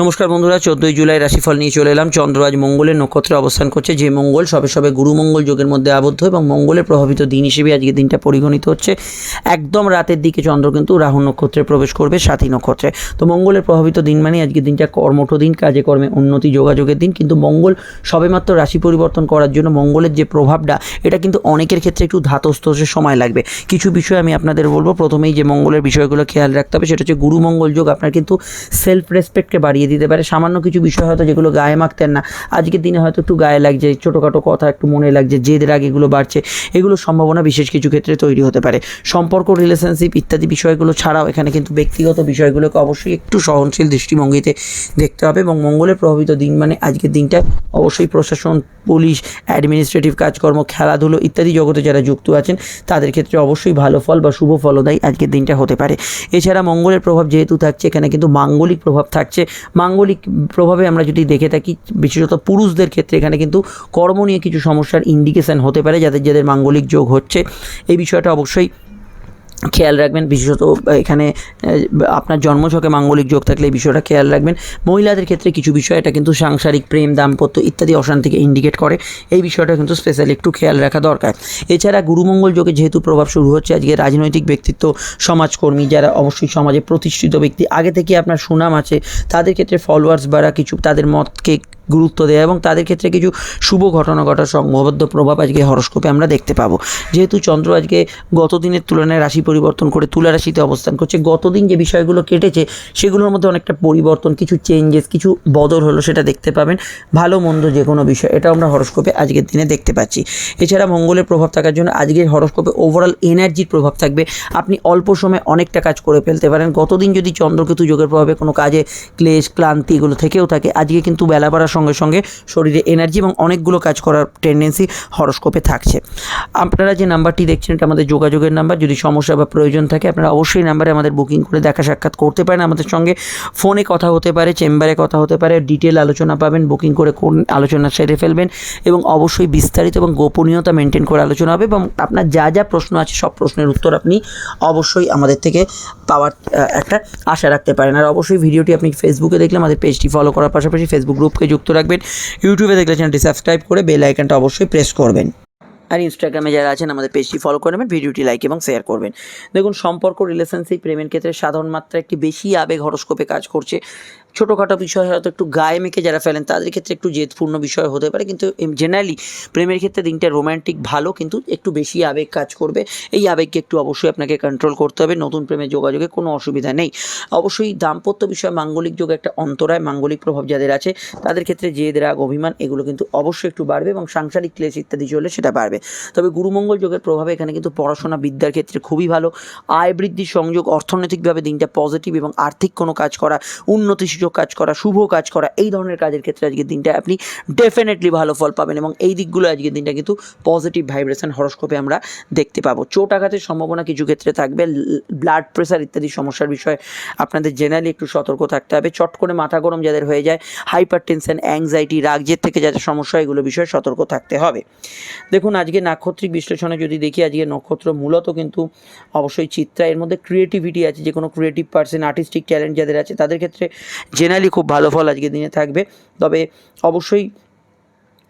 নমস্কার বন্ধুরা, চোদ্দোই জুলাই রাশিফল নিয়ে চলে এলাম। চন্দ্র আজ মঙ্গলের নক্ষত্রে অবস্থান করছে, যে মঙ্গল সবে সবে গুরুমঙ্গল যোগের মধ্যে আবদ্ধ এবং মঙ্গলের প্রভাবিত দিন হিসেবে আজকে দিনটা পরিগণিত হচ্ছে। একদম রাতের দিকে চন্দ্র কিন্তু রাহু নক্ষত্রে প্রবেশ করবে, সাথী নক্ষত্রে। তো মঙ্গলের প্রভাবিত দিন মানে আজকে দিনটা কর্মঠ দিন, কাজে কর্মে উন্নতি, যোগাযোগের দিন। কিন্তু মঙ্গল সবেমাত্র রাশি পরিবর্তন করার জন্য মঙ্গলের যে প্রভাবটা, এটা কিন্তু অনেকের ক্ষেত্রে একটু ধাতস্থ সময় লাগবে। কিছু বিষয় আমি আপনাদের বলব। প্রথমেই যে মঙ্গলের বিষয়গুলো খেয়াল রাখতে হবে, সেটা হচ্ছে গুরু মঙ্গল যোগ আপনার কিন্তু সেলফ রেসপেক্টকে বাড়িয়ে দিতে পারে। সামান্য কিছু বিষয় হয়তো যেগুলো গায়ে মাখতেন না। আজকের দিনে হয়তো একটু গায়ে লাগছে, ছোটোখাটো কথা, একটু মনে লাগছে, জেদ, রাগ এগুলো বাড়ছে। এগুলো সম্ভাবনা বিশেষ কিছু ক্ষেত্রে তৈরি হতে পারে। সম্পর্ক রিলেশনশিপ ইত্যাদি বিষয়গুলো ছাড়াও এখানে কিন্তু ব্যক্তিগত বিষয়গুলোকে অবশ্যই একটু সহনশীল দৃষ্টিভঙ্গিতে দেখতে হবে এবং মঙ্গলের প্রভাবিত দিন মানে আজকের দিনটা অবশ্যই প্রশাসন, পুলিশ অ্যাডমিনিস্ট্রেটিভ কাজকর্ম, খেলাধুলো ইত্যাদি জগতে যারা যুক্ত আছেন, তাদের ক্ষেত্রে অবশ্যই ভালো ফল বা শুভ ফলদায়ী আজকের দিনটা হতে পারে। এছাড়া মঙ্গলের প্রভাব যেহেতু থাকছে, এখানে কিন্তু মাঙ্গলিক প্রভাব থাকছে। মাঙ্গলিক প্রভাবে আমরা যদি দেখে থাকি, বিশেষত পুরুষদের ক্ষেত্রে এখানে কিন্তু কর্ম নিয়ে কিছু সমস্যার ইন্ডিকেশন হতে পারে, যাদের যাদের মাঙ্গলিক যোগ হচ্ছে। এই বিষয়টা অবশ্যই খেয়াল রাখবেন, বিশেষত এখানে আপনার জন্মছকে মাঙ্গলিক যোগ থাকলে এই বিষয়টা খেয়াল রাখবেন। মহিলাদের ক্ষেত্রে কিছু বিষয়, এটা কিন্তু সাংসারিক প্রেম, দাম্পত্য ইত্যাদি অশান্তিকে ইন্ডিকেট করে। এই বিষয়টা কিন্তু স্পেশালি একটু খেয়াল রাখা দরকার। এছাড়া গুরুমঙ্গল যোগে যেহেতু প্রভাব শুরু হচ্ছে, আজকে রাজনৈতিক ব্যক্তিত্ব, সমাজকর্মী যারা অবশ্যই সমাজে প্রতিষ্ঠিত ব্যক্তি, আগে থেকে আপনার সুনাম আছে, তাদের ক্ষেত্রে ফলোয়ার্স বাড়া, কিছু তাদের মতকে গুরুত্ব দেয় এবং তাদের ক্ষেত্রে কিছু শুভ ঘটনা ঘটার সংঘবদ্ধ প্রভাব আজকে হরস্কোপে আমরা দেখতে পাবো। যেহেতু চন্দ্র আজকে গত দিনের তুলনায় রাশি পরিবর্তন করে তুলা রাশিতে অবস্থান করছে, গতদিন যে বিষয়গুলো কেটেছে সেগুলোর মধ্যে অনেকটা পরিবর্তন, কিছু চেঞ্জেস কিছু বদল হলো সেটা দেখতে পাবেন। ভালো মন্দ যে কোনো বিষয় এটা আমরা হরস্কোপে আজকের দিনে দেখতে পাচ্ছি। এছাড়া মঙ্গলের প্রভাব থাকার জন্য আজকের হরস্কোপে ওভারঅল এনার্জির প্রভাব থাকবে। আপনি অল্প সময়ে অনেকটা কাজ করে ফেলতে পারেন। গতদিন যদি চন্দ্রকেতু যোগের প্রভাবে কোনো কাজে, ক্লেশ, ক্লান্তি এগুলো থেকেও থাকে, আজকে কিন্তু বেলা বাড়ার সঙ্গে সঙ্গে শরীরে এনার্জি এবং অনেকগুলো কাজ করার টেন্ডেন্সি হরস্কোপে থাকছে। আপনারা যে নাম্বারটি দেখছেন, এটা আমাদের যোগাযোগের নাম্বার। যদি সমস্যা বা প্রয়োজন থাকে, আপনারা অবশ্যই নাম্বারে আমাদের বুকিং করে দেখা সাক্ষাৎ করতে পারেন। আমাদের সঙ্গে ফোনে কথা হতে পারে চেম্বারে কথা হতে পারে ডিটেল আলোচনা পাবেন বুকিং করে কোন আলোচনা সেরে ফেলবেন এবং অবশ্যই বিস্তারিত এবং গোপনীয়তা মেনটেন করে আলোচনা হবে এবং আপনার যা যা প্রশ্ন আছে, সব প্রশ্নের উত্তর আপনি অবশ্যই আমাদের থেকে পাওয়ার একটা আশা রাখতে পারেন। আর অবশ্যই ভিডিওটি আপনি ফেসবুকে দেখলে আমাদের পেজটি ফলো করার পাশাপাশি ফেসবুক গ্রুপকে যুক্ত রাখবেন। ইউটিউবে দেখলে চ্যানেলটি সাবস্ক্রাইব করে বেল আইকনটা অবশ্যই প্রেস করবেন। আর ইনস্টাগ্রামে যারা আছেন, আমাদের পেজটি ফলো করে নেবেন, ভিডিওটি লাইক এবং শেয়ার করবেন। দেখুন, সম্পর্ক রিলেশনশিপ প্রেমের ক্ষেত্রে সাধারণ মাত্রা একটি বেশি আবেগ হরস্কোপে কাজ করছে। ছোটোখাটো বিষয় হয়তো একটু গায়ে মেখে যারা ফেলেন, তাদের ক্ষেত্রে একটু জেদপূর্ণ বিষয় হতে পারে। কিন্তু জেনারেলি প্রেমের ক্ষেত্রে দিনটা রোম্যান্টিক ভালো, কিন্তু একটু বেশি আবেগ কাজ করবে। এই আবেগকে একটু অবশ্যই আপনাকে কন্ট্রোল করতে হবে। নতুন প্রেমের যোগাযোগে কোনো অসুবিধা নেই। অবশ্যই দাম্পত্য বিষয়ে, মাঙ্গলিক যোগ একটা অন্তরায় মাঙ্গলিক প্রভাব যাদের আছে, তাদের ক্ষেত্রে জেদ, রাগ, অভিমান এগুলো কিন্তু অবশ্যই একটু বাড়বে এবং সাংসারিক ক্লেশ ইত্যাদি চললে সেটা বাড়বে। তবে গুরুমঙ্গল যোগের প্রভাবে এখানে কিন্তু পড়াশোনা বিদ্যার ক্ষেত্রে খুবই ভালো। আয় বৃদ্ধির সংযোগ অর্থনৈতিকভাবে দিনটা পজিটিভ এবং আর্থিক কোনো কাজ করা উন্নতি সুযোগ কাজ করা, শুভ কাজ করা, এই ধরনের কাজের ক্ষেত্রে আজকের দিনটা আপনি ডেফিনেটলি ভালো ফল পাবেন এবং এই দিকগুলো আজকের দিনটা কিন্তু পজিটিভ ভাইব্রেশন হরস্কোপে আমরা দেখতে পাবো। চোট আঘাতের সম্ভাবনা কিছু ক্ষেত্রে থাকবে ব্লাড প্রেশার ইত্যাদি সমস্যার বিষয়ে আপনাদের জেনারেলি একটু সতর্ক থাকতে হবে। চট করে মাথা গরম যাদের হয়ে যায় হাইপার টেনশন অ্যাংজাইটি রাগজের থেকে যাদের সমস্যা, এগুলো বিষয়ে সতর্ক থাকতে হবে। দেখুন, আজকে নাক্ষত্রিক বিশ্লেষণে যদি দেখি, আজকে নক্ষত্র মূলত কিন্তু অবশ্যই চিত্রা। এর মধ্যে ক্রিয়েটিভিটি আছে যে কোনো ক্রিয়েটিভ পার্সন আর্টিস্টিক ট্যালেন্ট যাদের আছে, তাদের ক্ষেত্রে জেনারেলি খুব ভালো ফল আজকের দিনে থাকবে। তবে অবশ্যই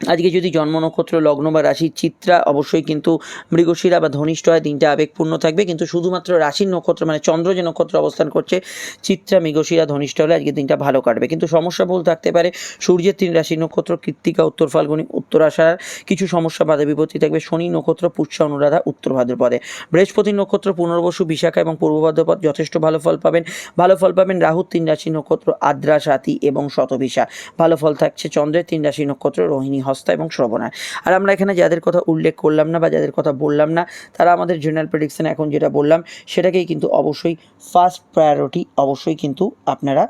আজকে যদি জন্ম নক্ষত্র, লগ্ন বা রাশির চিত্রা, অবশ্যই কিন্তু মৃগশিরা বা ধনিষ্ঠ হয় দিনটা আবেগপূর্ণ থাকবে। কিন্তু শুধুমাত্র রাশির নক্ষত্র মানে চন্দ্র যে নক্ষত্র অবস্থান করছে, চিত্রা, মৃগশিরা ধনিষ্ঠ হলে আজকে দিনটা ভালো কাটবে। কিন্তু সমস্যা ভুল থাকতে পারে। সূর্যের তিন রাশির নক্ষত্র, কৃত্তিকা, উত্তর ফাল্গুনি, উত্তর আষাঢ়, কিছু সমস্যা বাধা বিপত্তি থাকবে। শনি নক্ষত্র, পুষ্যা, অনুরাধা, উত্তর ভাদ্রপদে। বৃহস্পতির নক্ষত্র, পুনর্বসু, বিশাখা এবং পূর্ব ভাদ্রপদ যথেষ্ট ভালো ফল পাবেন। ভালো ফল পাবেন রাহুর তিন রাশি নক্ষত্র, আদ্রা, সাথী এবং শতভিসা। ভালো ফল থাকছে চন্দ্রের তিন রাশি নক্ষত্র, রোহিণী হস্তা এবং শ্রবণা আর আমরা এখানে যাদের কথা উল্লেখ করলাম না বা যাদের কথা বললাম না, তারা আমাদের জেনারেল প্রেডিকশন এখন যেটা বললাম, সেটাকেই কিন্তু অবশ্যই ফার্স্ট প্রায়োরিটি অবশ্যই কিন্তু আপনারা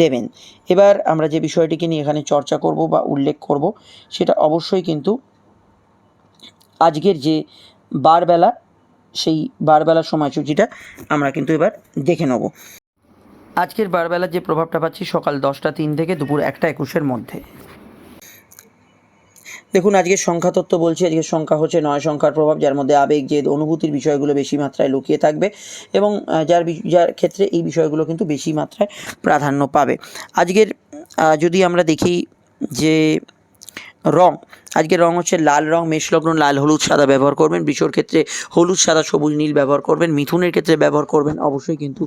দেবেন। এবার আমরা যে বিষয়টিকে নিয়ে এখানে চর্চা করব বা উল্লেখ করব, সেটা অবশ্যই কিন্তু আজকের যে বারবেলা, সেই বারবেলার সময়সূচিটা আমরা কিন্তু এবার দেখে নেব। আজকের বারবেলার যে প্রভাবটা পাচ্ছি সকাল দশটা তিন থেকে দুপুর একটা একুশের মধ্যে। দেখুন আজকে সংখ্যা তত্ত্ব বলছি, আজকের সংখ্যা হচ্ছে নয় সংখ্যার প্রভাব, যার মধ্যে আবেগ যে অনুভূতির বিষয়গুলো বেশি মাত্রায় লুকিয়ে থাকবে এবং যার যার ক্ষেত্রে এই বিষয়গুলো কিন্তু বেশি মাত্রায় প্রাধান্য পাবে। আজকের যদি আমরা দেখি যে রং আজকে রং হচ্ছে লাল রং মেষলগ্ন লাল, হলুদ, সাদা ব্যবহার করবেন। বৃষর ক্ষেত্রে হলুদ, সাদা, সবুজ, নীল ব্যবহার করবেন। মিথুনের ক্ষেত্রে ব্যবহার করবেন, অবশ্যই কিন্তু,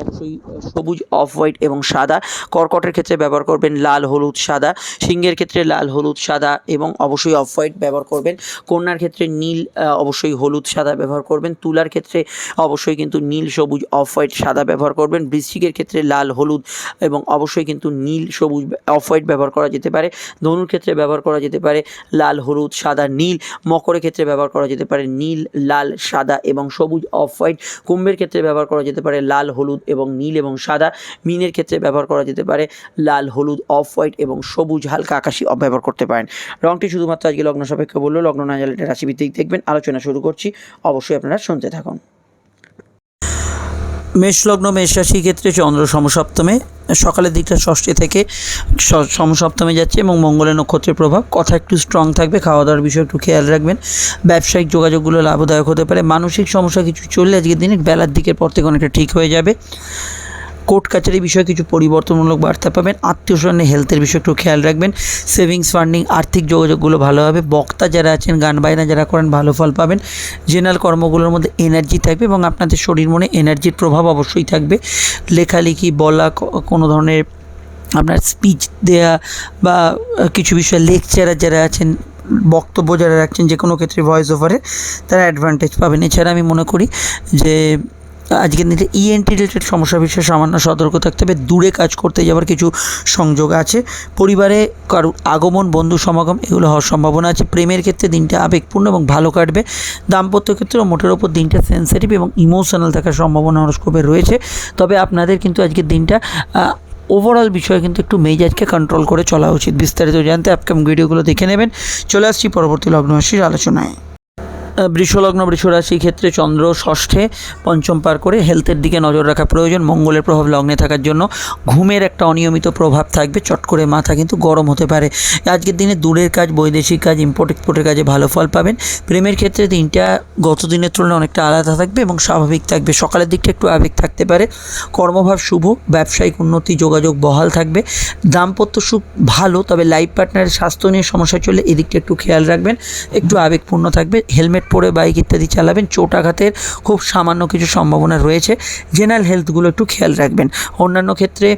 অবশ্যই সবুজ, অফ হোয়াইট এবং সাদা। কর্কটের ক্ষেত্রে ব্যবহার করবেন লাল, হলুদ, সাদা। সিংহের ক্ষেত্রে লাল, হলুদ, সাদা এবং অবশ্যই অফ হোয়াইট ব্যবহার করবেন। কন্যার ক্ষেত্রে নীল অবশ্যই হলুদ, সাদা ব্যবহার করবেন। তুলার ক্ষেত্রে অবশ্যই কিন্তু নীল, সবুজ, অফ হোয়াইট, সাদা ব্যবহার করবেন। বৃশ্চিকের ক্ষেত্রে লাল, হলুদ এবং অবশ্যই কিন্তু নীল, সবুজ, অফ হোয়াইট ব্যবহার করা যেতে পারে। ধনুর ক্ষেত্রে ব্যবহার করা যেতে পারে। লাল, হলুদ, সাদা, নীল। মকরের ক্ষেত্রে ব্যবহার করা যেতে পারে নীল, লাল, সাদা এবং সবুজ অফ হোয়াইট কুম্ভের ক্ষেত্রে ব্যবহার করা যেতে পারে লাল, হলুদ এবং নীল এবং সাদা। মিনের ক্ষেত্রে ব্যবহার করা যেতে পারে লাল, হলুদ অফ হোয়াইট এবং সবুজ, হালকা আকাশি ব্যবহার করতে পারেন। রংটি শুধুমাত্র আজকে লগ্ন সাপেক্ষ বলল, লগ্ন না জানলে রাশিভিত্তিক দেখবেন। আলোচনা শুরু করছি, অবশ্যই আপনারা শুনতে থাকুন। মেষলগ্ন মেষ রাশির ক্ষেত্রে চন্দ্র সমসপ্তমে। সকালের দিকটা ষষ্ঠী থেকে সমসপ্তমে যাচ্ছে এবং মঙ্গলের নক্ষত্রের প্রভাব। কথা একটু স্ট্রং থাকবে খাওয়া দাওয়ার বিষয়ে একটু খেয়াল রাখবেন। ব্যবসায়িক যোগাযোগগুলো লাভদায়ক হতে পারে। মানসিক সমস্যা কিছু চললে আজকের দিনে বেলার দিকের পর থেকে অনেকটা ঠিক হয়ে যাবে। কোর্ট কাছারি বিষয়ে কিছু পরিবর্তনমূলক বার্তা পাবেন। আত্মীয় স্বজনের হেলথের বিষয়ে একটু খেয়াল রাখবেন। সেভিংস ফান্ডিং আর্থিক যোগাযোগগুলো ভালো হবে। বক্তা যারা আছেন, গান বায়না যারা করেন, ভালো ফল পাবেন। জেনারেল কর্মগুলোর মধ্যে এনার্জি থাকবে এবং আপনাদের শরীর মনে এনার্জির প্রভাব অবশ্যই থাকবে। লেখালেখি, বলা কোনো ধরনের আপনার স্পিচ দেয়া বা কিছু বিষয়ে লেকচারার যারা আছেন, বক্তব্য যারা রাখছেন যে কোনো ক্ষেত্রে ভয়েস ওভারে তারা অ্যাডভান্টেজ পাবেন। এছাড়া আমি মনে করি যে আজকের দিনে ইএনটি রিলেটেড সমস্যা বিষয়ে সামান্য সতর্ক থাকতে হবে। দূরে কাজ করতে যাওয়ার কিছু সংযোগ আছে। পরিবারে কারও আগমন, বন্ধু সমাগম, এগুলো হওয়ার সম্ভাবনা আছে। প্রেমের ক্ষেত্রে দিনটা আবেগপূর্ণ এবং ভালো কাটবে। দাম্পত্য ক্ষেত্রেও মোটের ওপর দিনটা সেন্সিটিভ এবং ইমোশনাল থাকার সম্ভাবনা হরস্কোপে রয়েছে। তবে আপনাদের কিন্তু আজকের দিনটা ওভারঅল বিষয়ে কিন্তু একটু মেজাজকে কন্ট্রোল করে চলা উচিত। বিস্তারিত জানতে আপকামিং ভিডিওগুলো দেখে নেবেন। চলে আসছি পরবর্তী লগ্ন রাশির আলোচনায়। বৃষলগ্ন বৃষরাশি ক্ষেত্রে চন্দ্র ষষ্ঠে পঞ্চম পার করে হেলথের দিকে নজর রাখা প্রয়োজন। মঙ্গলের প্রভাব লগ্নে থাকার জন্য ঘুমের একটা অনিয়মিত প্রভাব থাকবে। চট করে মাথা কিন্তু গরম হতে পারে। আজকের দিনে দূরের কাজ, বৈদেশিক কাজ ইম্পোর্ট এক্সপোর্টের কাজে ভালো ফল পাবেন। প্রেমের ক্ষেত্রে দিনটা গত দিনের তুলনায় অনেকটা আলাদা থাকবে এবং স্বাভাবিক থাকবে। সকালের দিকটা একটু আবেগ থাকতে পারে। কর্মভাব শুভ, ব্যবসায়িক উন্নতি, যোগাযোগ বহাল থাকবে। দাম্পত্য সুখ ভালো, তবে লাইফ পার্টনারের স্বাস্থ্য নিয়ে সমস্যা চলে এদিকটা একটু খেয়াল রাখবেন। একটু আবেগপূর্ণ থাকবে। হেলমেট পরে বাইক ইত্যাদি চালাবেন চোটাঘাতের খুব সামান্য কিছু সম্ভাবনা রয়েছে। জেনারেল হেলথগুলো একটু খেয়াল রাখবেন। অন্যান্য ক্ষেত্রে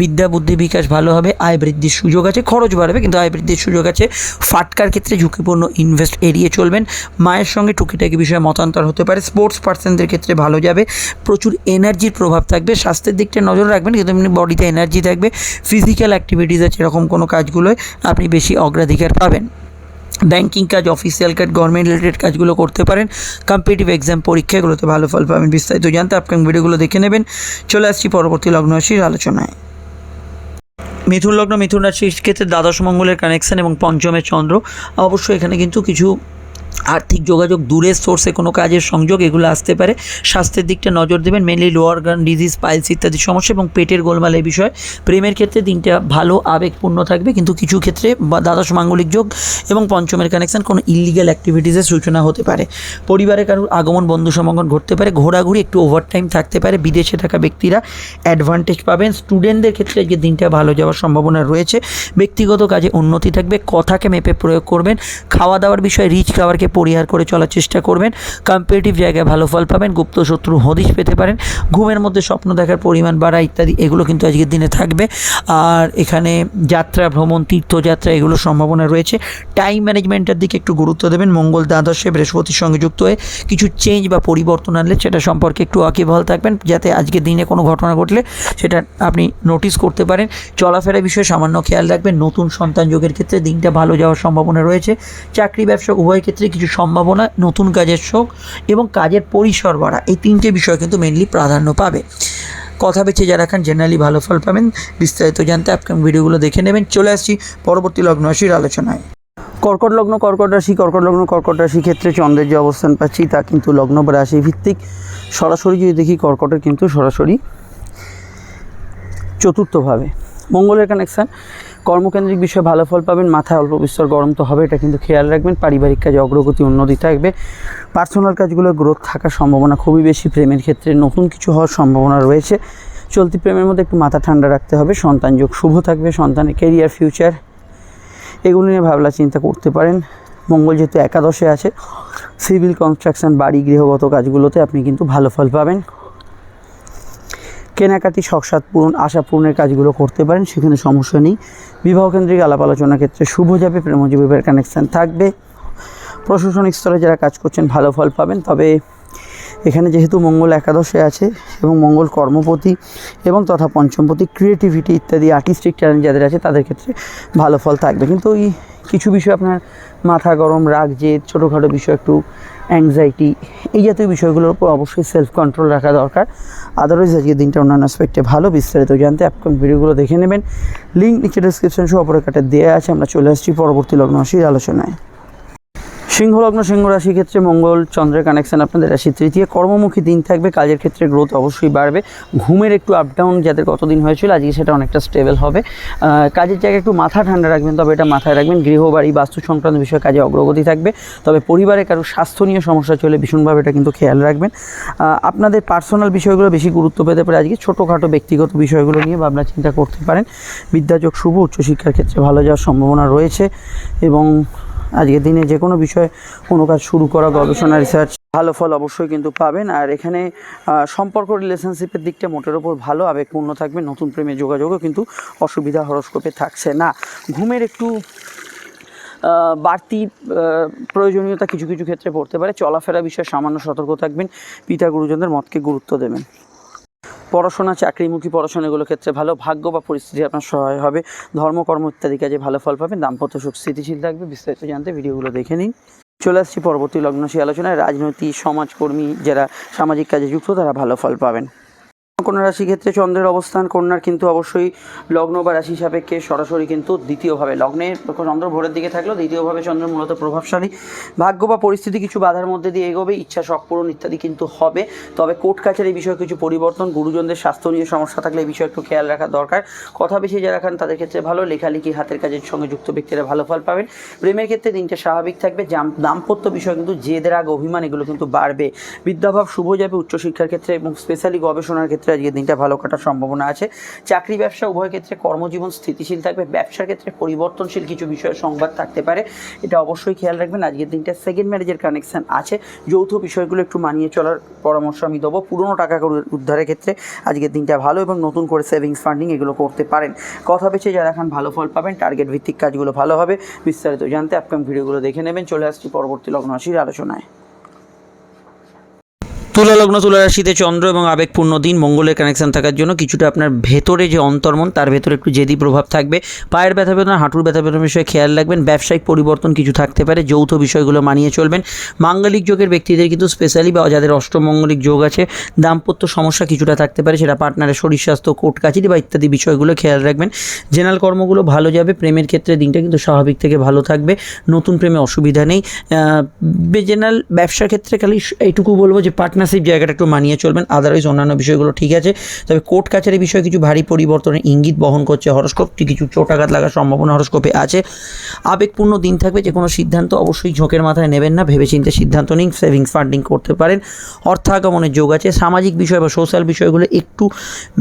বিদ্যা, বুদ্ধি বিকাশ ভালো হবে, আয় বৃদ্ধির সুযোগ আছে, খরচ বাড়বে, কিন্তু আয় বৃদ্ধির সুযোগ আছে। ফাটকার ক্ষেত্রে ঝুঁকিপূর্ণ ইনভেস্ট এড়িয়ে চলবেন। মায়ের সঙ্গে টুকিটাকি বিষয়ে মতান্তর হতে পারে স্পোর্টস পার্সনদের ক্ষেত্রে ভালো যাবে। প্রচুর এনার্জির প্রভাব থাকবে, স্বাস্থ্যের দিকটা নজর রাখবেন, কিন্তু এমনি বডিতে এনার্জি থাকবে। ফিজিক্যাল অ্যাক্টিভিটিস আছে, এরকম কোনো কাজগুলোয় আপনি বেশি অগ্রাধিকার পাবেন। ব্যাংকিং কাজ অফিসিয়াল কাজ গভর্নমেন্ট রিলেটেড কাজগুলো করতে পারেন। কম্পিটিভ এক্সাম পরীক্ষাগুলোতে ভালো ফল পাবেন, বিস্তারিত জানতে আপকামিং ভিডিওগুলো দেখে নেবেন। চলে আসছি পরবর্তী লগ্ন রাশির আলোচনায়। মিথুন লগ্ন, মিথুন রাশির ক্ষেত্রে দ্বাদশ মঙ্গলের কানেকশন এবং পঞ্চমের চন্দ্র। অবশ্যই এখানে কিন্তু কিছু আর্থিক যোগাযোগ দূরের সোর্সে কোনো কাজের সংযোগ, এগুলো আসতে পারে। স্বাস্থ্যের দিকটা নজর দেবেন mainly lower gun disease piles ইত্যাদি সমস্যা এবং পেটের গোলমাল এই বিষয়। প্রেমের ক্ষেত্রে দিনটা ভালো, আবেগপূর্ণ থাকবে, কিন্তু কিছু ক্ষেত্রে দ্বাদশ মাঙ্গলিক যোগ এবং পঞ্চমের কানেকশন কোনো ইলিগাল অ্যাক্টিভিটিসের সূচনা হতে পারে। পরিবারে কারোর আগমন, বন্ধু সমাগম ঘটতে পারে, ঘোরাঘুরি, একটু ওভারটাইম থাকতে পারে। বিদেশে থাকা ব্যক্তিরা অ্যাডভান্টেজ পাবেন। স্টুডেন্টদের ক্ষেত্রে আজকে দিনটা ভালো যাওয়ার সম্ভাবনা রয়েছে। ব্যক্তিগত কাজে উন্নতি থাকবে, কথাকে মেপে প্রয়োগ করবেন। খাওয়া দাওয়ার বিষয়ে রিচ খাবারকে পরিহার করে চলার চেষ্টা করবেন। কম্পিটিটিভ জায়গায় ভালো ফল পাবেন, গুপ্ত শত্রু হদিশ পেতে পারেন। ঘুমের মধ্যে স্বপ্ন দেখার পরিমাণ বাড়া ইত্যাদি, এগুলো কিন্তু আজকের দিনে থাকবে। আর এখানে যাত্রা, ভ্রমণ, তীর্থযাত্রা এগুলোর সম্ভাবনা রয়েছে। টাইম ম্যানেজমেন্টের দিকে একটু গুরুত্ব দেবেন। মঙ্গল দ্বাদশে বৃহস্পতির সঙ্গে যুক্ত হয়ে কিছু চেঞ্জ বা পরিবর্তন আনলে সেটা সম্পর্কে একটু আকিবহাল থাকবেন, যাতে আজকের দিনে কোনো ঘটনা ঘটলে সেটা আপনি নোটিস করতে পারেন। চলাফেরা বিষয়ে সামান্য খেয়াল রাখবেন। নতুন সন্তান যোগের ক্ষেত্রে দিনটা ভালো যাওয়ার সম্ভাবনা রয়েছে। চাকরি, ব্যবসা, উভয় ক্ষেত্রে কিছু সম্ভাবনা, নতুন কাজের শোক এবং কাজের পরিসর বাড়া। এই তিনটে বিষয় কিন্তু মেনলি প্রাধান্য পাবে। কথা বেছে যারা খান জেনারেলি ভালো ফল পাবেন। বিস্তারিত জানতে আপকামিং ভিডিওগুলো দেখে নেবেন। চলে আসছি পরবর্তী লগ্ন রাশির আলোচনায়। কর্কট লগ্ন, কর্কট রাশি, কর্কট লগ্ন, কর্কট রাশি ক্ষেত্রে চন্দ্রের যে অবস্থান পাচ্ছি, তা কিন্তু লগ্ন বা রাশি ভিত্তিক সরাসরি যদি দেখি, কর্কটের কিন্তু সরাসরি চতুর্থভাবে। মঙ্গলের কানেকশান কর্মকেন্দ্রিক বিষয়ে ভালো ফল পাবেন, মাথায় অল্প বিস্তর গরম তো হবে, এটা কিন্তু খেয়াল রাখবেন, পারিবারিক কাজে অগ্রগতি উন্নতি থাকবে। পার্সোনাল কাজগুলো গ্রোথ থাকার সম্ভাবনা খুবই বেশি, প্রেমের ক্ষেত্রে নতুন কিছু হওয়ার সম্ভাবনা রয়েছে। চলতি প্রেমের মধ্যে একটু মাথা ঠান্ডা রাখতে হবে, সন্তান যোগ শুভ থাকবে, সন্তানের কেরিয়ার ফিউচার এগুলো নিয়ে ভাবলা চিন্তা করতে পারেন। মঙ্গল যেহেতু একাদশে আছে সিভিল কনস্ট্রাকশন বাড়ি, গৃহগত কাজগুলোতে আপনি কিন্তু ভালো ফল পাবেন। কেনাকাটি, শখসাদ পূরণ, আশা পূরণের কাজগুলো করতে পারেন, সেখানে সমস্যা নেই। বিবাহ কেন্দ্রিক আলাপ আলোচনার ক্ষেত্রে শুভ যাবে প্রেমজীবীর কানেকশান থাকবে। প্রশাসনিক স্তরে যারা কাজ করছেন, ভালো ফল পাবেন। তবে এখানে যেহেতু মঙ্গল একাদশে আছে এবং মঙ্গল কর্মপতি এবং তথা পঞ্চমপতি ক্রিয়েটিভিটি ইত্যাদি আর্টিস্টিক ট্যালেন্ট যাদের আছে, তাদের ক্ষেত্রে ভালো ফল থাকবে। কিন্তু ওই কিছু বিষয় আপনার মাথা গরম, রাগ, জেদ, ছোটোখাটো বিষয় একটু অ্যাংজাইটি এই জাতীয় বিষয়গুলোর উপর অবশ্যই সেলফ কন্ট্রোল রাখা দরকার। আদারওয়াইজ আজকের দিনটা অন্যান্য অ্যাসপেক্টে ভালো। বিস্তারিত জানতে আপকামিং ভিডিওগুলো দেখে নেবেন। লিঙ্ক নিচে ডিসক্রিপশন সহ অপরের কাটে দেওয়া আছে। আমরা চলে আসছি পরবর্তী লগ্ন আলোচনায়। সিংহ লগ্ন সিংহ রাশির ক্ষেত্রে মঙ্গল, চন্দ্রের কানেকশন আপনাদের রাশি তৃতীয়। কর্মমুখী দিন থাকবে, কাজের ক্ষেত্রে গ্রোথ অবশ্যই বাড়বে। ঘুমের একটু আপ ডাউন যাদের কতদিন হয়েছিল, আজকে সেটা অনেকটা স্টেবল হবে। কাজের জায়গায় একটু মাথা ঠান্ডা রাখবেন, তবে এটা মাথায় রাখবেন। গৃহবাড়ি বাস্তু সংক্রান্ত বিষয়ে কাজে অগ্রগতি থাকবে। তবে পরিবারে কারও স্বাস্থ্য নিয়ে সমস্যা চলে, ভীষণভাবে এটা কিন্তু খেয়াল রাখবেন। আপনাদের পার্সোনাল বিষয়গুলো বেশি গুরুত্ব পেতে পারে আজকে। ছোটোখাটো ব্যক্তিগত বিষয়গুলো নিয়ে ভাবনা চিন্তা করতে পারেন। বিদ্যাযোগ শুভ, উচ্চশিক্ষার ক্ষেত্রে ভালো যাওয়ার সম্ভাবনা রয়েছে এবং আজকের দিনে যে কোনো বিষয়ে কোনো কাজ শুরু করা, গবেষণা রিসার্চ ভালো ফল অবশ্যই কিন্তু পাবেন। আর এখানে সম্পর্ক রিলেশনশিপের দিকটা মোটের ওপর ভালো, আবেগপূর্ণ থাকবে, নতুন প্রেমে যোগাযোগও কিন্তু অসুবিধা হরস্কোপে থাকছে না। ঘুমের একটু বাড়তি প্রয়োজনীয়তা কিছু কিছু ক্ষেত্রে পড়তে পারে। চলাফেরা বিষয়ে সামান্য সতর্ক থাকবেন। পিতা গুরুজনদের মতকে গুরুত্ব দেবেন। পড়াশোনা, চাকরিমুখী পড়াশোনা এগুলোর ক্ষেত্রে ভালো ভাগ্য বা পরিস্থিতি আপনার সহায় হবে। ধর্মকর্ম ইত্যাদি কাজে ভালো ফল পাবেন। দাম্পত্য সুখ স্থিতিশীল থাকবে। বিস্তারিত জানতে ভিডিওগুলো দেখে নিন। চলে আসছি পরবর্তী লগ্নশী আলোচনায়। রাজনৈতিক, সমাজকর্মী যারা সামাজিক কাজে যুক্ত, তারা ভালো ফল পাবেন। কন্যা রাশি ক্ষেত্রে চন্দ্রের অবস্থান, কন্যার কিন্তু অবশ্যই লগ্ন বা রাশি সাপেক্ষে সরাসরি কিন্তু দ্বিতীয়ভাবে লগ্নে, চন্দ্র ভোরের দিকে থাকলেও দ্বিতীয়ভাবে চন্দ্র মূলত প্রভাবশালী। ভাগ্য বা পরিস্থিতি কিছু বাধার মধ্যে দিয়ে এগোবে, ইচ্ছা, শখ পূরণ ইত্যাদি কিন্তু হবে। তবে কোর্ট কাছের বিষয়ে কিছু পরিবর্তন, গুরুজনদের স্বাস্থ্য নিয়ে সমস্যা থাকলে এই বিষয়ে একটু খেয়াল রাখা দরকার। কথা বেশি যারা খান, তাদের ক্ষেত্রে ভালো। লেখালেখি, হাতের কাজের সঙ্গে যুক্ত ব্যক্তিরা ভালো ফল পাবেন। প্রেমের ক্ষেত্রে দিনটা স্বাভাবিক থাকবে। দাম্পত্য বিষয় কিন্তু জেদ, রাগ, অভিমান, এগুলো কিন্তু বাড়বে। বিদ্যাভাব, শুভ যাবে উচ্চশিক্ষার ক্ষেত্রে এবং স্পেশালি গবেষণার ক্ষেত্রে আজকে দিনটা ভালো কাটার সম্ভাবনা আছে। চাকরি, ব্যবসা, উভয় ক্ষেত্রে কর্মজীবন স্থিতিশীল থাকবে। ব্যবসার ক্ষেত্রে পরিবর্তনশীল কিছু বিষয়ের সংবাদ থাকতে পারে। এটা অবশ্যই খেয়াল রাখবেন। আজকের দিনটা সেকেন্ড ম্যারেজের কানেকশন আছে। যৌথ বিষয়গুলো একটু মানিয়ে চলার পরামর্শ আমি দেবো। পুরনো টাকা উদ্ধারের ক্ষেত্রে আজকের দিনটা ভালো এবং নতুন করে সেভিংস ফান্ডিং এগুলো করতে পারেন। কথা বেছে যারা এখন ভালো ফল পাবেন। টার্গেট ভিত্তিক কাজগুলো ভালো হবে। বিস্তারিত জানতে আপকাম ভিডিওগুলো দেখে নেবেন। চলে আসছি পরবর্তী লগ্ন আলোচনায়। লগ্ন তুলা রাশিতে চন্দ্র এবং আবেগপূর্ণ দিন, মঙ্গলের কানেকশন থাকার জন্য কিছুটা আপনার ভেতরে যে অন্তর্মন, তার ভেতরে একটু জেদি প্রভাব থাকবে। পায়ের ব্যথা বেদনা, হাঁটুর ব্যথা বেদনার বিষয়ে খেয়াল রাখবেন। ব্যবসায়িক পরিবর্তন কিছু থাকতে পারে, যৌথ বিষয়গুলো মানিয়ে চলবেন। মাঙ্গলিক যোগের ব্যক্তিদের কিন্তু স্পেশালি বা যাদের অষ্টমঙ্গলিক যোগ আছে, দাম্পত্য সমস্যা কিছুটা থাকতে পারে, সেটা পার্টনারের শরীর স্বাস্থ্য কোর্ট কাছারি বা ইত্যাদি বিষয়গুলো খেয়াল রাখবেন। জেনারেল কর্মগুলো ভালো যাবে, প্রেমের ক্ষেত্রে দিনটা কিন্তু স্বাভাবিক থেকে ভালো থাকবে। নতুন প্রেমে অসুবিধা নেই। জেনারেল ব্যবসার ক্ষেত্রে খালি এইটুকু বলব যে পার্টনারশিপ জায়গাটা একটু মানিয়ে চলবেন আদারওয়াইজ অন্যান্য বিষয়গুলো ঠিক আছে। তবে কোর্ট কাছারি বিষয়ে কিছু ভারী পরিবর্তনের ইঙ্গিত বহন করছে হরস্কোপটি, কিছু চোটাঘাত লাগার সম্ভাবনা হরস্কোপে আছে। আবেগপূর্ণ দিন থাকবে যে কোনো সিদ্ধান্ত অবশ্যই ঝোঁকের মাথায় নেবেন না, ভেবেচিন্তে সিদ্ধান্ত নিন সেভিংস ফান্ডিং করতে পারেন। অর্থাগমনের যোগ আছে, সামাজিক বিষয় বা সোশ্যাল বিষয়গুলো একটু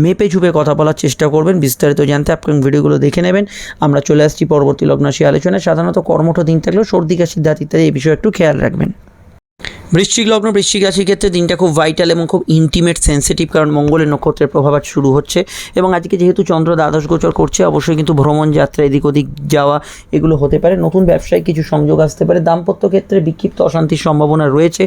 মেপে ঝুপে কথা বলার চেষ্টা করবেন, বিস্তারিত জানতে আপকামিং ভিডিওগুলো দেখে নেবেন। আমরা চলে আসছি পরবর্তী লগ্নাশী আলোচনায়, সাধারণত কর্মঠ দিন থাকলেও সর্দি, কাশি, দাঁত ইত্যাদি এই বিষয়ে একটু খেয়াল রাখবেন। বৃশ্চিক লগ্ন, বৃশ্চিক রাশির ক্ষেত্রে দিনটা খুব ভাইটাল এবং খুব ইন্টিমেট সেন্সিটিভ কারণ মঙ্গলের নক্ষত্রের প্রভাব আজ শুরু হচ্ছে এবং আজকে যেহেতু চন্দ্র দ্বাদশ গোচর করছে, অবশ্যই কিন্তু ভ্রমণ যাত্রা, এদিক ওদিক যাওয়া এগুলো হতে পারে। নতুন ব্যবসায়িক কিছু সংযোগ আসতে পারে। দাম্পত্য ক্ষেত্রে বিক্ষিপ্ত অশান্তির সম্ভাবনা রয়েছে।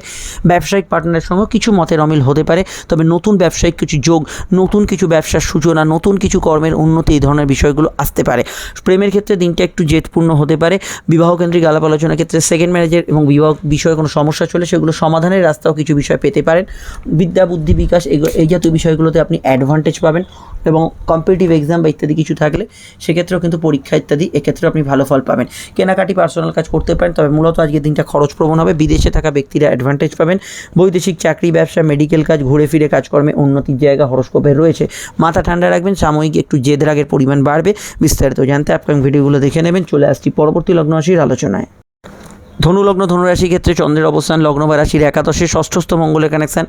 ব্যবসায়িক পার্টনারের সঙ্গে কিছু মতের অমিল হতে পারে। তবে নতুন ব্যবসায়িক কিছু যোগ, নতুন কিছু ব্যবসার সূচনা, নতুন কিছু কর্মের উন্নতি এই ধরনের বিষয়গুলো আসতে পারে। প্রেমের ক্ষেত্রে দিনটা একটু জেদপূর্ণ হতে পারে। বিবাহ কেন্দ্রিক আলাপ আলোচনার ক্ষেত্রে সেকেন্ড ম্যারেজের এবং বিবাহ বিষয়ে কোনো সমস্যা চলে সেগুলো সমাধানের রাস্তাও কিছু বিষয় পেতে পারেন। বিদ্যা, বুদ্ধি, বিকাশ এগুলো এই জাতীয় বিষয়গুলোতে আপনি অ্যাডভান্টেজ পাবেন এবং কম্পিটিটিভ এক্সাম বা ইত্যাদি কিছু থাকলে সেক্ষেত্রেও কিন্তু পরীক্ষা ইত্যাদি, এক্ষেত্রেও আপনি ভালো ফল পাবেন। কেনাকাটি পার্সোনাল কাজ করতে পারেন, তবে মূলত আজকের দিনটা খরচপ্রবণ হবে। বিদেশে থাকা ব্যক্তিরা অ্যাডভান্টেজ পাবেন। বৈদেশিক চাকরি, ব্যবসা মেডিকেল কাজ ঘুরে ফিরে কাজকর্মে উন্নতির জায়গা হরস্কোপে রয়েছে। মাথা ঠান্ডা রাখবেন, সাময়িক একটু জেদ রাগের পরিমাণ বাড়বে। বিস্তারিত জানতে আপকামিং ভিডিওগুলো দেখে নেবেন। চলে আসছি পরবর্তী লগ্ন আলোচনায়। ধনুলগ্ন ধনুরাশি ক্ষেত্রে চন্দ্রের অবস্থান, লগ্ন বা রাশির একাদশে ষষ্ঠস্থ মঙ্গলের কানেকশান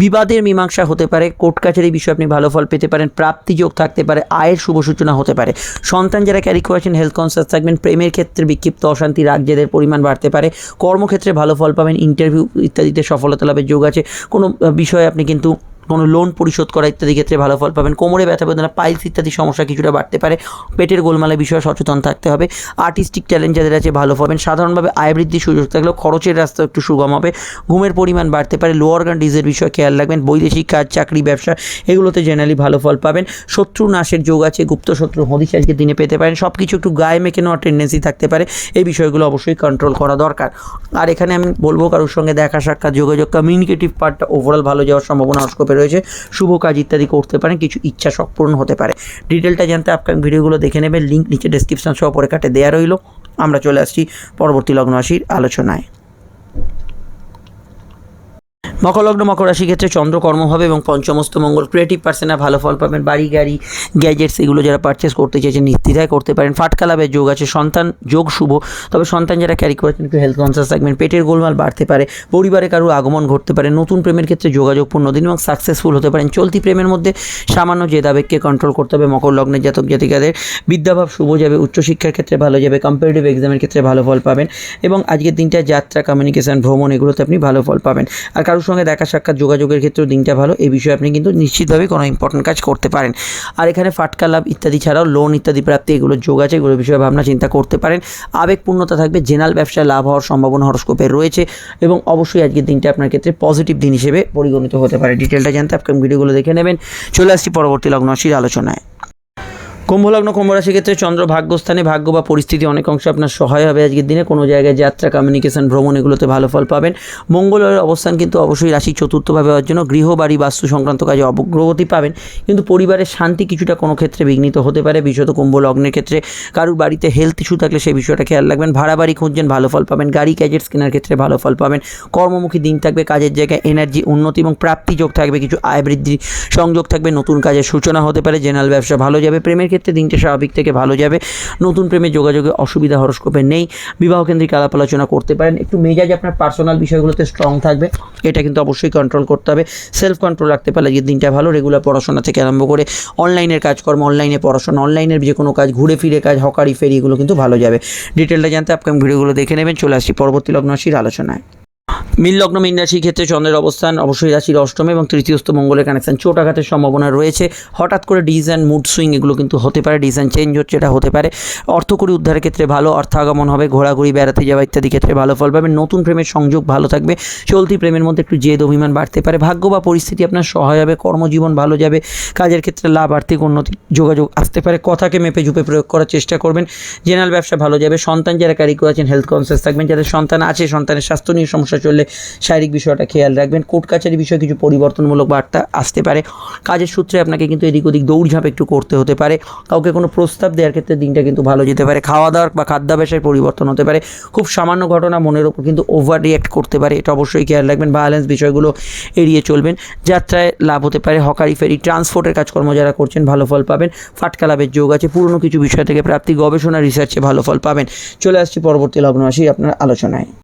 বিবাদের মীমাংসা হতে পারে, কোর্ট কাছারি বিষয়ে আপনি ভালো ফল পেতে পারেন প্রাপ্তি যোগ থাকতে পারে, আয়ের শুভ সূচনা হতে পারে। সন্তান যারা ক্যারি করেছেন হেলথ কনসিয়াস থাকবেন, প্রেমের ক্ষেত্রে বিক্ষিপ্ত অশান্তি রাজ্যের পরিমাণ বাড়তে পারে। কর্মক্ষেত্রে ভালো ফল পাবেন ইন্টারভিউ ইত্যাদিতে সফলতা লাভের যোগ আছে। কোনো বিষয়ে আপনি কিন্তু কোনো লোন পরিশোধ করা ইত্যাদি ক্ষেত্রে ভালো ফল পাবেন। কোমরে ব্যথা বেদনা পাইলস ইত্যাদি সমস্যা কিছুটা বাড়তে পারে। পেটের গোলমালের বিষয়ে সচেতন থাকতে হবে। আর্টিস্টিক ট্যালেন্ট যাদের আছে ভালো পাবেন। সাধারণভাবে আয় বৃদ্ধির সুযোগ থাকলেও খরচের রাস্তা একটু সুগম হবে। ঘুমের পরিমাণ বাড়তে পারে। লোয়ার অর্গান ডিজের বিষয়ে খেয়াল রাখবেন। বৈদেশিক কাজ, চাকরি, ব্যবসা, এগুলোতে জেনারেলি ভালো ফল পাবেন। শত্রু নাশের যোগ আছে। গুপ্ত শত্রু হদিশ আজকে দিনে পেতে পারেন। সব কিছু একটু গায়ে মেখে নেওয়ার টেন্ডেন্সি থাকতে পারে। এই বিষয়গুলো অবশ্যই কন্ট্রোল করা দরকার। আর এখানে আমি বলব কারোর সঙ্গে দেখা, সাক্ষাৎ, যোগাযোগ কমিউনিকেটিভ পার্টটা ওভারঅল ভালো যাওয়ার সম্ভাবনা হরস্কোপে রয়েছে। শুভ কাজ ইত্যাদি করতে পারেন, কিছু ইচ্ছা শখ পূরণ হতে পারে। ডিটেলটা জানতে আপকামিং ভিডিওগুলো দেখে নেবেন। লিঙ্ক নিচে ডেসক্রিপশন সহ পরে কাটে দেওয়া রইল। আমরা চলে আসছি পরবর্তী লগ্ন রাশির আলোচনায়। মকর লগ্ন মকর রাশি ক্ষেত্রে চন্দ্র কর্ম হবে এবং পঞ্চমস্ত মঙ্গল ক্রিয়েটিভ পার্সনে ভালো ফল পাবেন, বাড়ি, গাড়ি গ্যাজেটস এগুলো যারা পারচেস করতে চাইছেন, নির্দ্বিধায় করতে পারেন। ফাটকা লাভের যোগ আছে, সন্তান যোগ শুভ। তবে সন্তান যারা ক্যারি করেছেন, একটু হেলথ কনসিয়াস থাকবেন, পেটের গোলমাল বাড়তে পারে, পরিবারে কারও আগমন ঘটতে পারে, নতুন প্রেমের ক্ষেত্রে যোগাযোগপূর্ণ দিন এবং সাকসেসফুল হতে পারেন। চলতি প্রেমের মধ্যে সামান্য যে জেদাবেগকে কন্ট্রোল করতে হবে, মকর লগ্নের জাতক জাতিকাদের। বিদ্যাভাব শুভ যাবে, উচ্চশিক্ষার ক্ষেত্রে ভালো যাবে কম্পারেটিভ এক্সামের ক্ষেত্রে ভালো ফল পাবেন এবং আজকের দিনটা যাত্রা কমিউনিকেশন ভ্রমণ, এগুলোতে আপনি ভালো ফল পাবেন। আর কারোর সঙ্গে দেখা সাক্ষাৎ যোগাযোগের ক্ষেত্রেও দিনটা ভালো। এই বিষয়ে আপনি কিন্তু নিশ্চিতভাবে কোনো ইম্পর্টেন্ট কাজ করতে পারেন। আর এখানে ফাটকা লাভ ইত্যাদি ছাড়াও লোন ইত্যাদি প্রাপ্তি এগুলোর যোগ আছে এগুলোর বিষয়ে ভাবনা চিন্তা করতে পারেন। আবেগপূর্ণতা থাকবে, জেনারেল ব্যবসায় লাভ হওয়ার সম্ভাবনা হরস্কোপে রয়েছে এবং অবশ্যই আজকের দিনটা আপনার ক্ষেত্রে পজিটিভ দিন হিসেবে পরিগণিত হতে পারে। ডিটেলটা জানতে আপনি ভিডিওগুলো দেখে নেবেন। চলে আসছি পরবর্তী লগ্ন আলোচনায়। কুম্ভলগ্ন কুম্ভ রাশির ক্ষেত্রে চন্দ্র ভাগ্যস্থানে ভাগ্য বা পরিস্থিতি অনেক অংশে আপনার সহায় হবে আজকের দিনে। কোনো জায়গায় যাত্রা কমিউনিকেশন ভ্রমণ এগুলোতে ভালো ফল পাবেন। মঙ্গলের অবস্থান কিন্তু অবশ্যই রাশি চতুর্থভাবে হওয়ার জন্য। গৃহ বাড়ি, বাস্তু সংক্রান্ত কাজে অগ্রগতি পাবেন। কিন্তু পরিবারের শান্তি কিছুটা কোনো ক্ষেত্রে বিঘ্নিত হতে পারে। বিশেষত কুম্ভ লগ্নের ক্ষেত্রে কারুর বাড়িতে হেলথ ইস্যু থাকলে সেই বিষয়টা খেয়াল রাখবেন। ভাড়া বাড়ি খুঁজছেন, ভালো ফল পাবেন। গাড়ি গ্যাজেটস কেনার ক্ষেত্রে ভালো ফল পাবেন। কর্মমুখী দিন থাকবে, কাজের জায়গায় এনার্জি উন্নতি এবং প্রাপ্তি যোগ থাকবে। কিছু আয় বৃদ্ধি সংযোগ থাকবে। নতুন কাজের সূচনা হতে পারে। জেনারেল ব্যবসা ভালো যাবে। প্রেমের ক্ষেত্রে দিনটা স্বাভাবিক থেকে ভালো যাবে। নতুন প্রেমে যোগাযোগে অসুবিধা হরস্কোপে নেই। বিবাহ কেন্দ্রিক আলাপ আলোচনা করতে পারেন। একটু মেজাজ আপনার পার্সোনাল বিষয়গুলোতে স্ট্রং থাকবে। এটা কিন্তু অবশ্যই কন্ট্রোল করতে হবে। সেলফ কন্ট্রোল রাখতে পারলে যে দিনটা ভালো রেগুলার পড়াশোনা থেকে আরম্ভ করে অনলাইনের কাজকর্ম অনলাইনে পড়াশোনা অনলাইনের যে কোনো কাজ ঘুরে ফিরে কাজ হকারি ফেরি এগুলো কিন্তু ভালো যাবে। ডিটেলটা জানতে আপকামিং ভিডিওগুলো দেখে নেবেন। চলে আসছি পরবর্তী লগ্নরাশির আলোচনায়। মিল লগ্ন, মিন রাশির ক্ষেত্রে চন্দ্রের অবস্থান, অবশ্যই রাশির অষ্টমে এবং তৃতীয়স্থ মঙ্গলের কানেকশন চোট আঘাতের সম্ভাবনা রয়েছে। হঠাৎ করে ডিজাইন মুড সুইং এগুলো কিন্তু হতে পারে ডিজাইন চেঞ্জ হচ্ছে, এটা হতে পারে। অর্থকরী উদ্ধারের ক্ষেত্রে ভালো অর্থ আগমন হবে, ঘোরাঘুরি, বেড়াতে যাওয়া ইত্যাদি ক্ষেত্রে ভালো ফল পাবেন নতুন প্রেমের সংযোগ ভালো থাকবে, চলতি প্রেমের মধ্যে একটু জেদ, অভিমান বাড়তে পারে, ভাগ্য বা পরিস্থিতি আপনার সহায় হবে, কর্মজীবন ভালো যাবে, কাজের ক্ষেত্রে লাভ, আর্থিক উন্নতি, যোগাযোগ আসতে পারে, কথাকে মেপে ঝুপে প্রয়োগ করার চেষ্টা করবেন জেনারেল ব্যবসা ভালো যাবে, সন্তান যারা ক্যারি করেছেন হেলথ কনসিয়াস থাকবেন, যাদের সন্তান আছে, সন্তানের স্বাস্থ্য নিয়ে সমস্যা চললে শারীরিক বিষয়টা খেয়াল রাখবেন। কোর্ট কাছারি বিষয়ে কিছু পরিবর্তনমূলক বার্তা আসতে পারে। কাজের সূত্রে আপনাকে কিন্তু এদিক ওদিক দৌড়ঝাঁপ একটু করতে হতে পারে। কাউকে কোনো প্রস্তাব দেওয়ার ক্ষেত্রে দিনটা কিন্তু ভালো যেতে পারে। খাওয়া দাওয়ার বা খাদ্যাভ্যাসের পরিবর্তন হতে পারে। খুব সামান্য ঘটনা মনের ওপর কিন্তু ওভার রিয়াক্ট করতে পারে। এটা অবশ্যই খেয়াল রাখবেন। ভায়োলেন্স বিষয়গুলো এড়িয়ে চলবেন। যাত্রায় লাভ হতে পারে। হকারি ফেরি ট্রান্সপোর্টের কাজকর্ম যারা করছেন ভালো ফল পাবেন। ফাটকা লাভের যোগ আছে। পুরনো কিছু বিষয় থেকে প্রাপ্তি গবেষণা রিসার্চে ভালো ফল পাবেন। চলে আসছি পরবর্তী লগ্ন আসি আপনার আলোচনায়।